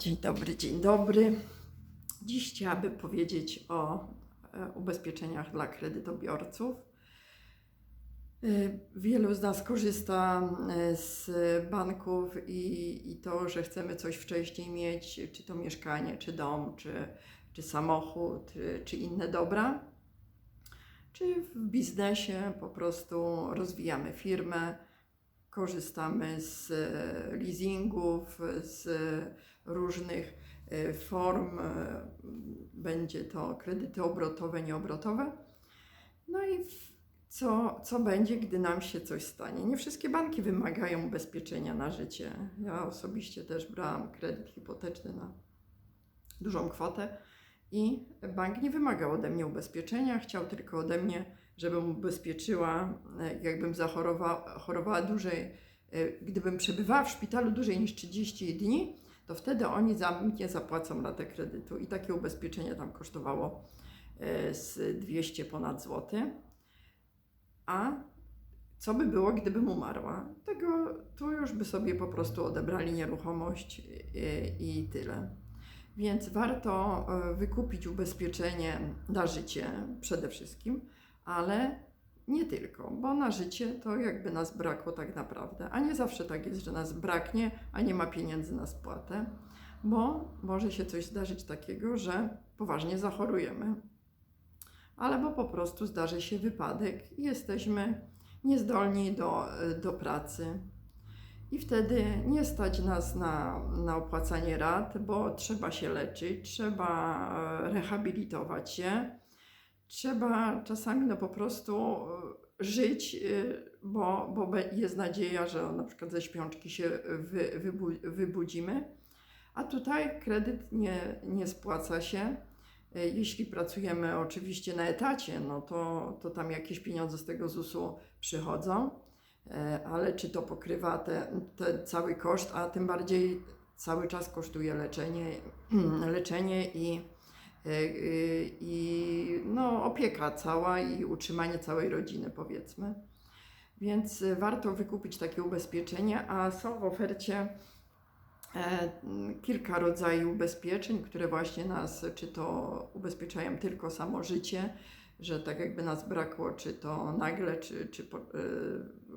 Dzień dobry, dzień dobry. Dziś chciałabym powiedzieć o e, ubezpieczeniach dla kredytobiorców. E, Wielu z nas korzysta e, z banków i, i to, że chcemy coś wcześniej mieć, czy to mieszkanie, czy dom, czy, czy samochód, czy, czy inne dobra. Czy w biznesie po prostu rozwijamy firmę, korzystamy z e, leasingów, z różnych e, form. e, Będzie to kredyty obrotowe, nieobrotowe. No i co, co będzie, gdy nam się coś stanie? Nie wszystkie banki wymagają ubezpieczenia na życie. Ja osobiście też brałam kredyt hipoteczny na dużą kwotę i bank nie wymagał ode mnie ubezpieczenia, chciał tylko ode mnie, żebym ubezpieczyła, e, jakbym zachorowała chorowała dłużej, e, gdybym przebywała w szpitalu dłużej niż 30 dni, to wtedy oni za mnie zapłacą ratę kredytu i takie ubezpieczenie tam kosztowało e, z 200 ponad złoty. A co by było, gdybym umarła? Tego tu już by sobie po prostu odebrali nieruchomość i, i tyle. Więc warto wykupić ubezpieczenie na życie przede wszystkim, ale nie tylko, bo na życie to jakby nas brakło tak naprawdę. A nie zawsze tak jest, że nas braknie, a nie ma pieniędzy na spłatę, bo może się coś zdarzyć takiego, że poważnie zachorujemy, albo po prostu zdarzy się wypadek i jesteśmy niezdolni do, do pracy. I wtedy nie stać nas na, na opłacanie rat, bo trzeba się leczyć, trzeba rehabilitować się, trzeba czasami no po prostu e, żyć, e, bo, bo jest nadzieja, że na przykład ze śpiączki się wy, wybu, wybudzimy. A tutaj kredyt nie, nie spłaca się. E, Jeśli pracujemy oczywiście na etacie, no to, to tam jakieś pieniądze z tego ZUS-u przychodzą. E, ale czy to pokrywa te, te cały koszt, a tym bardziej cały czas kosztuje leczenie, leczenie i, e, e, i no, opieka cała i utrzymanie całej rodziny, powiedzmy. Więc e, warto wykupić takie ubezpieczenie, a są w ofercie e, kilka rodzajów ubezpieczeń, które właśnie nas, czy to ubezpieczają tylko samo życie, że tak jakby nas brakło, czy to nagle, czy, czy e,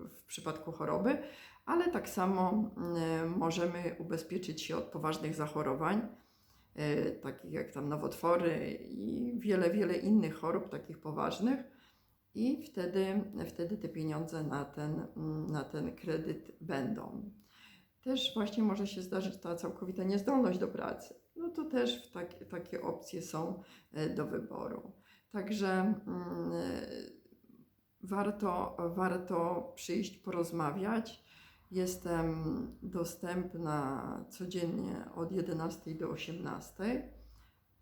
w przypadku choroby, ale tak samo e, możemy ubezpieczyć się od poważnych zachorowań, e, takich jak tam nowotwory i wiele, wiele innych chorób takich poważnych. I wtedy, wtedy te pieniądze na ten, na ten kredyt będą. Też właśnie może się zdarzyć ta całkowita niezdolność do pracy. No to też tak, takie opcje są e, do wyboru. Także mm, warto, warto przyjść, porozmawiać. Jestem dostępna codziennie od 11 do 18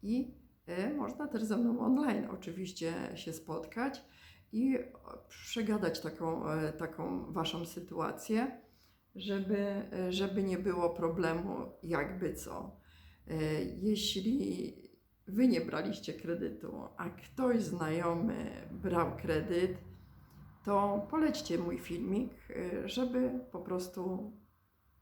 i e, można też ze mną online oczywiście się spotkać i przegadać taką, e, taką Waszą sytuację, żeby, żeby nie było problemu jakby co. E, Jeśli Wy nie braliście kredytu, a ktoś znajomy brał kredyt, to polećcie mój filmik, y, żeby po prostu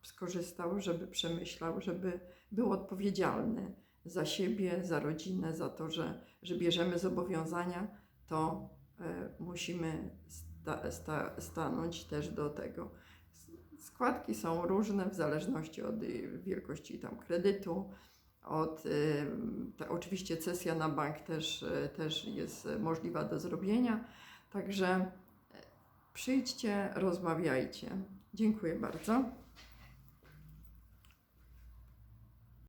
skorzystał, żeby przemyślał, żeby był odpowiedzialny za siebie, za rodzinę, za to, że, że bierzemy zobowiązania, to y, musimy sta, sta, stanąć też do tego. Składki są różne w zależności od y, wielkości tam kredytu, od, ta, oczywiście cesja na bank też, też jest możliwa do zrobienia, także przyjdźcie, rozmawiajcie. Dziękuję bardzo.